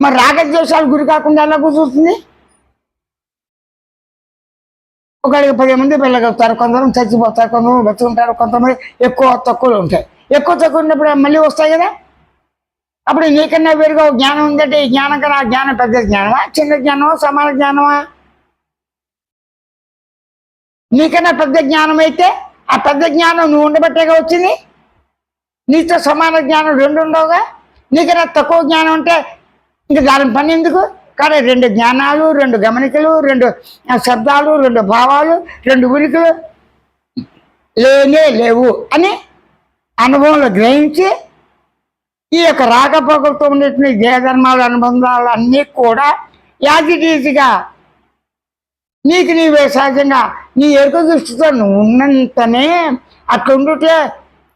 మరి రాగద్వేషాలు గురి కాకుండా ఎలా కుదురుతుంది ఒకరికి పది మంది పిల్లగలుగుతారు కొందరు చచ్చిపోతారు కొంతమంది బతుకుంటారు కొంతమంది ఎక్కువ తక్కువలు ఉంటాయి. ఎక్కువ తక్కువ ఉన్నప్పుడు మళ్ళీ వస్తాయి కదా? అప్పుడు నీకన్నా వేరుగా జ్ఞానం ఉందంటే ఈ జ్ఞానం కన్నా ఆ జ్ఞానం పెద్ద జ్ఞానమా చిన్న జ్ఞానమా సమాన జ్ఞానమా? నీకన్నా పెద్ద జ్ఞానం అయితే ఆ పెద్ద జ్ఞానం నువ్వు ఉండబట్టేగా వచ్చింది? నీతో సమాన జ్ఞానం రెండు ఉండవుగా? నీకన్నా తక్కువ జ్ఞానం ఉంటే ఇంక దాని పని ఎందుకు? కానీ రెండు జ్ఞానాలు రెండు గమనికలు రెండు శబ్దాలు రెండు భావాలు రెండు ఉనికులు లేనే లేవు అని అనుభవంలో గ్రహించి ఈ యొక్క రాకపోకలతో ఉండేటువంటి దేహధర్మాలు అనుబంధాలు అన్నీ కూడా యాజిటీజిగా నీకు నీవే సహజంగా నీ ఎరుక దృష్టితో నువ్వు ఉన్నంతనే అట్లుండుటే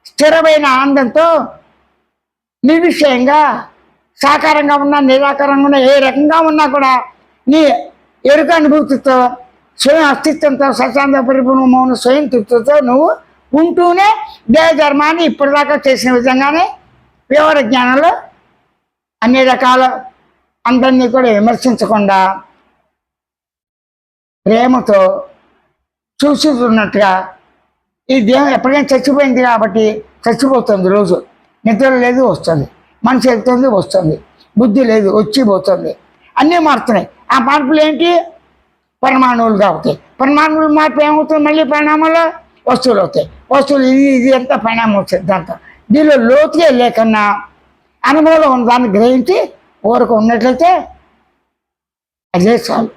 స్థిరమైన ఆనందంతో నిర్విషయంగా సాకారంగా ఉన్నా నిరాకారంగా ఉన్నా ఏ రకంగా ఉన్నా కూడా నీ ఎరుక అనుభూతితో స్వయం అస్తిత్వంతో సశాంత పరిపూర్ణమైన స్వయం తృప్తితో నువ్వు ఉంటూనే దేవధర్మాన్ని ఇప్పటిదాకా చేసిన విధంగానే వివర జ్ఞానంలో అన్ని రకాల అందరినీ కూడా విమర్శించకుండా ప్రేమతో చూసుకున్నట్టుగా ఈ దేహం ఎప్పటికైనా చచ్చిపోయింది కాబట్టి చచ్చిపోతుంది రోజు. నిద్ర లేదు వస్తుంది. మనసు వెళ్తుంది వస్తుంది. బుద్ధి లేదు వచ్చి పోతుంది. అన్నీ మారుతున్నాయి. ఆ మార్పులు ఏంటి? పరిమాణువులుగా అవుతాయి పరమాణువులు మార్పు ఏమవుతుంది? మళ్ళీ పరిణామాలు వస్తువులు అవుతాయి. వస్తువులు ఇది ఇది అంతా పరిణామం సిద్ధాంతం దీనిలో లోతుగా లేకన్నా అనుభవంలో ఉన్న దాన్ని గ్రహించి ఊరకు ఉన్నట్లయితే అదే చాలు.